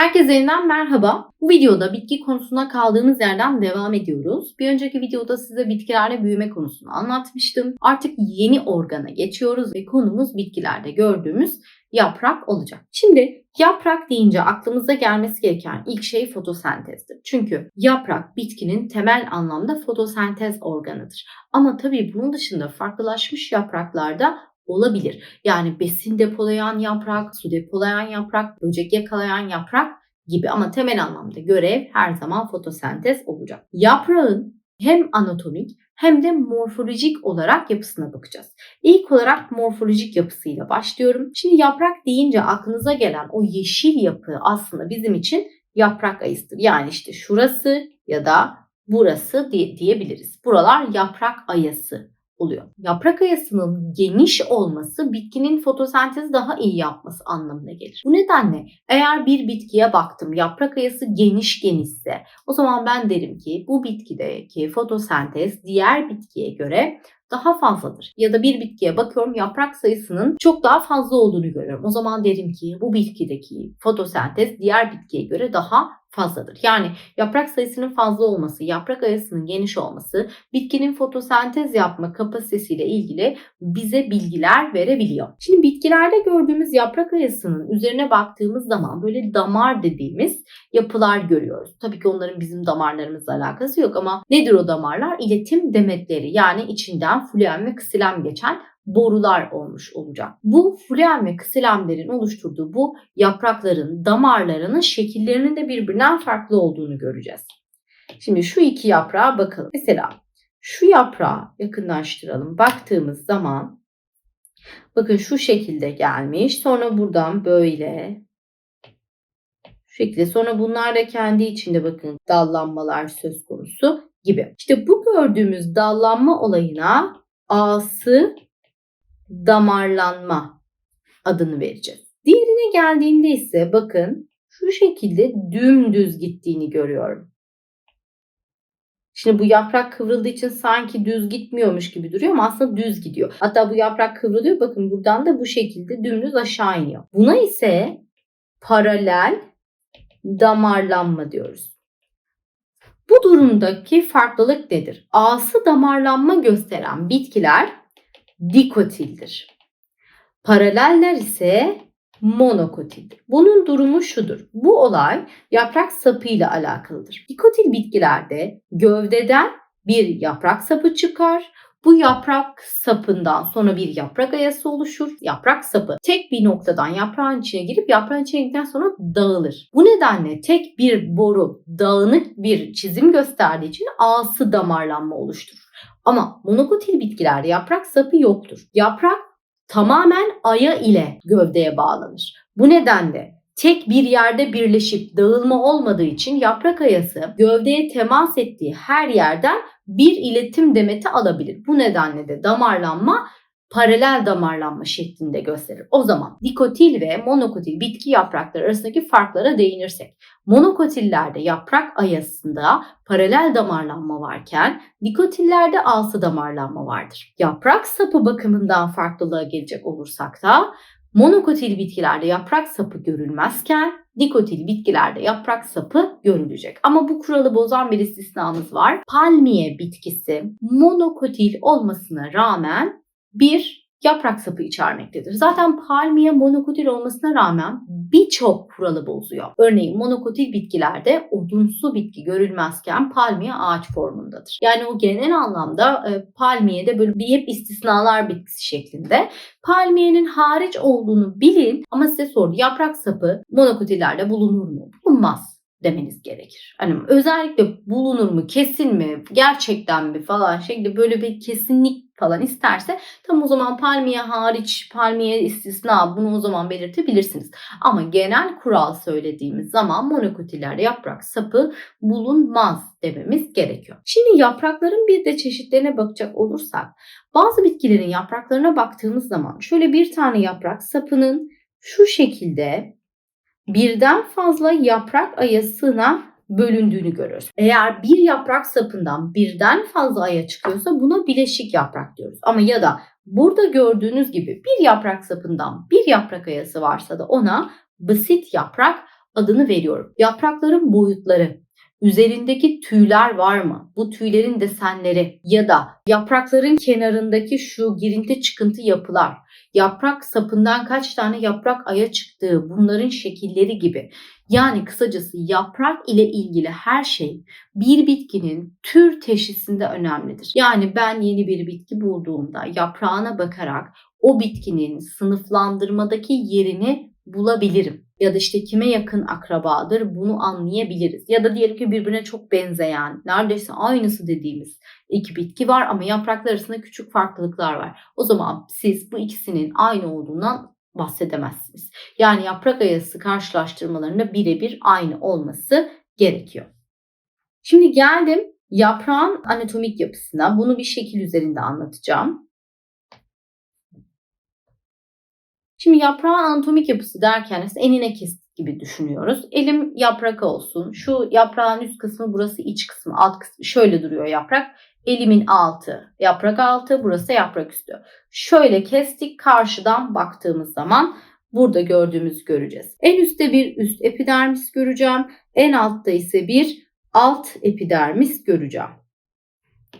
Herkese yeniden merhaba. Bu videoda bitki konusuna kaldığımız yerden devam ediyoruz. Bir önceki videoda size bitkilerle büyüme konusunu anlatmıştım. Artık yeni organa geçiyoruz ve konumuz bitkilerde gördüğümüz yaprak olacak. Şimdi yaprak deyince aklımıza gelmesi gereken ilk şey fotosentezdir. Çünkü yaprak bitkinin temel anlamda fotosentez organıdır. Ama tabii bunun dışında farklılaşmış yapraklarda olabilir. Yani besin depolayan yaprak, su depolayan yaprak, böcek yakalayan yaprak gibi ama temel anlamda görev her zaman fotosentez olacak. Yaprağın hem anatomik hem de morfolojik olarak yapısına bakacağız. İlk olarak morfolojik yapısıyla başlıyorum. Şimdi yaprak deyince aklınıza gelen o yeşil yapı aslında bizim için yaprak ayısıdır. Yani işte şurası ya da burası diye, diyebiliriz. Buralar yaprak ayası oluyor. Yaprak ayasının geniş olması bitkinin fotosentezi daha iyi yapması anlamına gelir. Bu nedenle eğer bir bitkiye baktım yaprak ayası geniş genişse o zaman ben derim ki bu bitkideki fotosentez diğer bitkiye göre daha fazladır. Ya da bir bitkiye bakıyorum yaprak sayısının çok daha fazla olduğunu görüyorum. O zaman derim ki bu bitkideki fotosentez diğer bitkiye göre daha fazladır. Yani yaprak sayısının fazla olması, yaprak ayasının geniş olması bitkinin fotosentez yapma kapasitesiyle ilgili bize bilgiler verebiliyor. Şimdi bitkilerde gördüğümüz yaprak ayasının üzerine baktığımız zaman böyle damar dediğimiz yapılar görüyoruz. Tabii ki onların bizim damarlarımızla alakası yok ama nedir o damarlar? İletim demetleri yani içinden fluem ve ksilem geçen borular olmuş olacak. Bu fluem ve ksilemlerin oluşturduğu bu yaprakların, damarlarının şekillerinin de birbirinden farklı olduğunu göreceğiz. Şimdi şu iki yaprağa bakalım. Mesela şu yaprağı yakınlaştıralım. Baktığımız zaman bakın şu şekilde gelmiş. Sonra buradan böyle şekilde. Sonra bunlar da kendi içinde bakın dallanmalar söz konusu gibi. İşte bu gördüğümüz dallanma olayına A'sı damarlanma adını vereceğiz. Diğerine geldiğimde ise bakın şu şekilde dümdüz gittiğini görüyorum. Şimdi bu yaprak kıvrıldığı için sanki düz gitmiyormuş gibi duruyor ama aslında düz gidiyor. Hatta bu yaprak kıvrılıyor bakın buradan da bu şekilde dümdüz aşağı iniyor. Buna ise paralel damarlanma diyoruz. Bu durumdaki farklılık nedir? A'sı damarlanma gösteren bitkiler dikotildir. Paraleller ise monokotildir. Bunun durumu şudur. Bu olay yaprak sapı ile alakalıdır. Dikotil bitkilerde gövdeden bir yaprak sapı çıkar. Bu yaprak sapından sonra bir yaprak ayası oluşur. Yaprak sapı tek bir noktadan yaprağın içine girip yaprağın içine girdikten sonra dağılır. Bu nedenle tek bir boru dağınık bir çizim gösterdiği için ağsı damarlanma oluşturur. Ama monokotil bitkilerde yaprak sapı yoktur. Yaprak tamamen aya ile gövdeye bağlanır. Bu nedenle tek bir yerde birleşip dağılma olmadığı için yaprak ayası gövdeye temas ettiği her yerden bir iletim demeti alabilir. Bu nedenle de damarlanma paralel damarlanma şeklinde gösterir. O zaman dikotil ve monokotil bitki yaprakları arasındaki farklara değinirsek. Monokotillerde yaprak ayasında paralel damarlanma varken dikotillerde alsı damarlanma vardır. Yaprak sapı bakımından farklılığa gelecek olursak da monokotil bitkilerde yaprak sapı görülmezken dikotil bitkilerde yaprak sapı görülecek. Ama bu kuralı bozan bir istisnamız var. Palmiye bitkisi monokotil olmasına rağmen bir yaprak sapı içermektedir. Zaten palmiye monokotil olmasına rağmen birçok kuralı bozuyor. Örneğin monokotil bitkilerde odunsu bitki görülmezken palmiye ağaç formundadır. Yani o genel anlamda e, palmiyede böyle bir hep istisnalar bitkisi şeklinde. Palmiyenin hariç olduğunu bilin ama size sordu yaprak sapı monokotillerde bulunur mu? Bulunmaz demeniz gerekir. Hani özellikle bulunur mu, kesin mi, gerçekten mi falan şekilde böyle bir kesinlik falan isterse tam o zaman palmiye hariç, palmiye istisna bunu o zaman belirtebilirsiniz. Ama genel kural söylediğimiz zaman monokotillerde yaprak sapı bulunmaz dememiz gerekiyor. Şimdi yaprakların bir de çeşitlerine bakacak olursak bazı bitkilerin yapraklarına baktığımız zaman şöyle bir tane yaprak sapının şu şekilde birden fazla yaprak ayasına bölündüğünü görüyoruz. Eğer bir yaprak sapından birden fazla aya çıkıyorsa buna bileşik yaprak diyoruz. Ama ya da burada gördüğünüz gibi bir yaprak sapından bir yaprak ayası varsa da ona basit yaprak adını veriyorum. Yaprakların boyutları, üzerindeki tüyler var mı? Bu tüylerin desenleri ya da yaprakların kenarındaki şu girinti çıkıntı yapılar, yaprak sapından kaç tane yaprak aya çıktığı, bunların şekilleri gibi. Yani kısacası yaprak ile ilgili her şey bir bitkinin tür teşhisinde önemlidir. Yani ben yeni bir bitki bulduğumda yaprağına bakarak o bitkinin sınıflandırmadaki yerini bulabilirim. Ya da işte kime yakın akrabadır bunu anlayabiliriz. Ya da diyelim ki birbirine çok benzeyen, neredeyse aynısı dediğimiz iki bitki var ama yapraklar arasında küçük farklılıklar var. O zaman siz bu ikisinin aynı olduğundan bahsedemezsiniz. Yani yaprak ayası karşılaştırmalarında birebir aynı olması gerekiyor. Şimdi geldim yaprağın anatomik yapısına. Bunu bir şekil üzerinde anlatacağım. Şimdi yaprağın anatomik yapısı derken enine kestik gibi düşünüyoruz. Elim yaprak olsun. Şu yaprağın üst kısmı burası iç kısmı alt kısmı şöyle duruyor yaprak. Elimin altı yaprak altı burası yaprak üstü. Şöyle kestik karşıdan baktığımız zaman burada gördüğümüz göreceğiz. En üstte bir üst epidermis göreceğim. En altta ise bir alt epidermis göreceğim.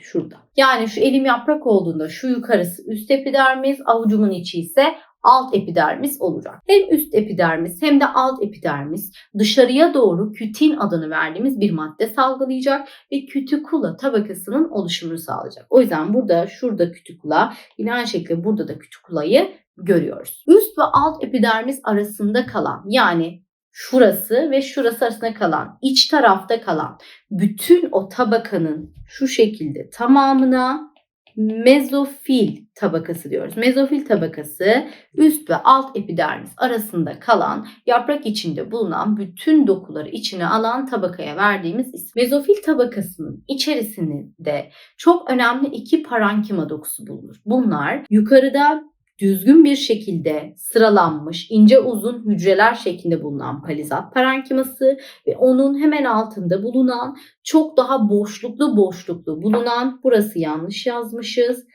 Şurada. Yani şu elim yaprak olduğunda şu yukarısı üst epidermis, avucumun içi ise alt epidermis olacak. Hem üst epidermis hem de alt epidermis dışarıya doğru kütin adını verdiğimiz bir madde salgılayacak ve kütikula tabakasının oluşumunu sağlayacak. O yüzden burada şurada kütikula yine aynı şekilde burada da kütikulayı görüyoruz. Üst ve alt epidermis arasında kalan yani şurası ve şurası arasında kalan, iç tarafta kalan bütün o tabakanın şu şekilde tamamına mezofil tabakası diyoruz. Mezofil tabakası üst ve alt epidermis arasında kalan yaprak içinde bulunan bütün dokuları içine alan tabakaya verdiğimiz isim. Mezofil tabakasının içerisinde çok önemli iki parankima dokusu bulunur. Bunlar yukarıda düzgün bir şekilde sıralanmış ince uzun hücreler şeklinde bulunan palizat parenkiması ve onun hemen altında bulunan çok daha boşluklu boşluklu bulunan burası yanlış yazmışız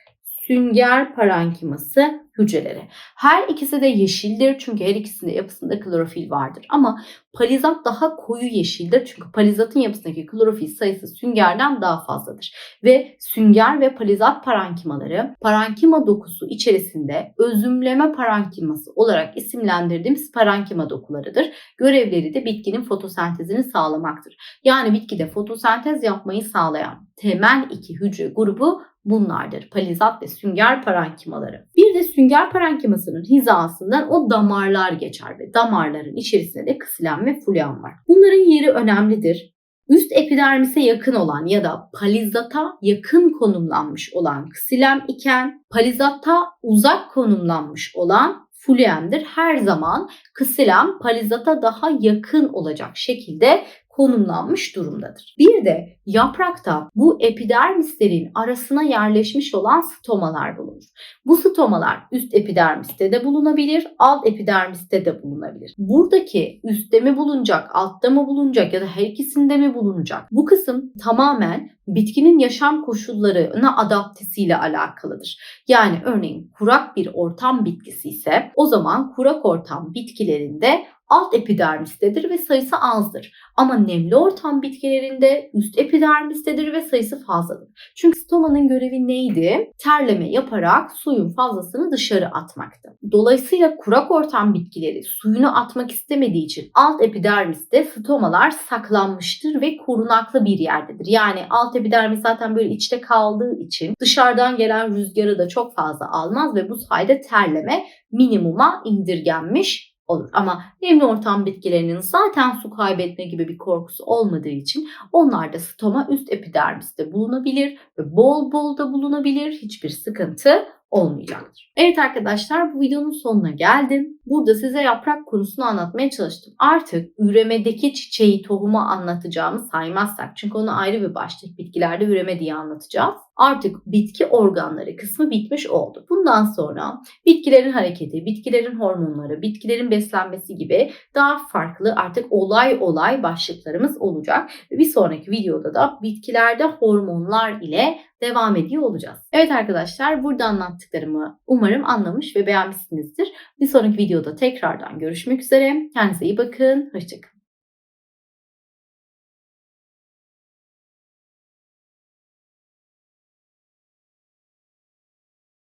sünger parenkiması hücreleri. Her ikisi de yeşildir çünkü her ikisinde yapısında klorofil vardır. Ama palizat daha koyu yeşildir çünkü palizatın yapısındaki klorofil sayısı süngerden daha fazladır. Ve sünger ve palizat parenkimaları parenkima dokusu içerisinde özümleme parenkiması olarak isimlendirdiğimiz parenkima dokularıdır. Görevleri de bitkinin fotosentezini sağlamaktır. Yani bitkide fotosentez yapmayı sağlayan temel iki hücre grubu bunlardır. Palizat ve sünger parenkimaları. Bir de sünger parenkimasının hizasından o damarlar geçer ve damarların içerisinde de ksilem ve fulyan var. Bunların yeri önemlidir. Üst epidermise yakın olan ya da palizata yakın konumlanmış olan ksilem iken palizata uzak konumlanmış olan fulyendir. Her zaman ksilem palizata daha yakın olacak şekilde konumlanmış durumdadır. Bir de yaprakta bu epidermislerin arasına yerleşmiş olan stomalar bulunur. Bu stomalar üst epidermiste de bulunabilir, alt epidermiste de bulunabilir. Buradaki üstte mi bulunacak, altta mı bulunacak ya da her ikisinde mi bulunacak? Bu kısım tamamen bitkinin yaşam koşullarına adaptesiyle alakalıdır. Yani örneğin kurak bir ortam bitkisi ise o zaman kurak ortam bitkilerinde alt epidermistedir ve sayısı azdır. Ama nemli ortam bitkilerinde üst epidermistedir ve sayısı fazladır. Çünkü stomanın görevi neydi? Terleme yaparak suyun fazlasını dışarı atmaktı. Dolayısıyla kurak ortam bitkileri suyunu atmak istemediği için alt epidermiste stomalar saklanmıştır ve korunaklı bir yerdedir. Yani alt epidermis zaten böyle içte kaldığı için dışarıdan gelen rüzgarı da çok fazla almaz ve bu sayede terleme minimuma indirgenmiş olur. Ama nemli ortam bitkilerinin zaten su kaybetme gibi bir korkusu olmadığı için onlar da stoma üst epidermiste bulunabilir ve bol bol da bulunabilir. Hiçbir sıkıntı olmayacaktır. Evet arkadaşlar bu videonun sonuna geldim. Burada size yaprak konusunu anlatmaya çalıştım. Artık üremedeki çiçeği tohumu anlatacağımı saymazsak çünkü onu ayrı bir başlık bitkilerde üreme diye anlatacağız. Artık bitki organları kısmı bitmiş oldu. Bundan sonra bitkilerin hareketi, bitkilerin hormonları, bitkilerin beslenmesi gibi daha farklı artık olay olay başlıklarımız olacak. Bir sonraki videoda da bitkilerde hormonlar ile devam ediyor olacağız. Evet arkadaşlar burada anlattıklarımı umarım anlamış ve beğenmişsinizdir. Bir sonraki videoda tekrardan görüşmek üzere. Kendinize iyi bakın. Hoşçakalın.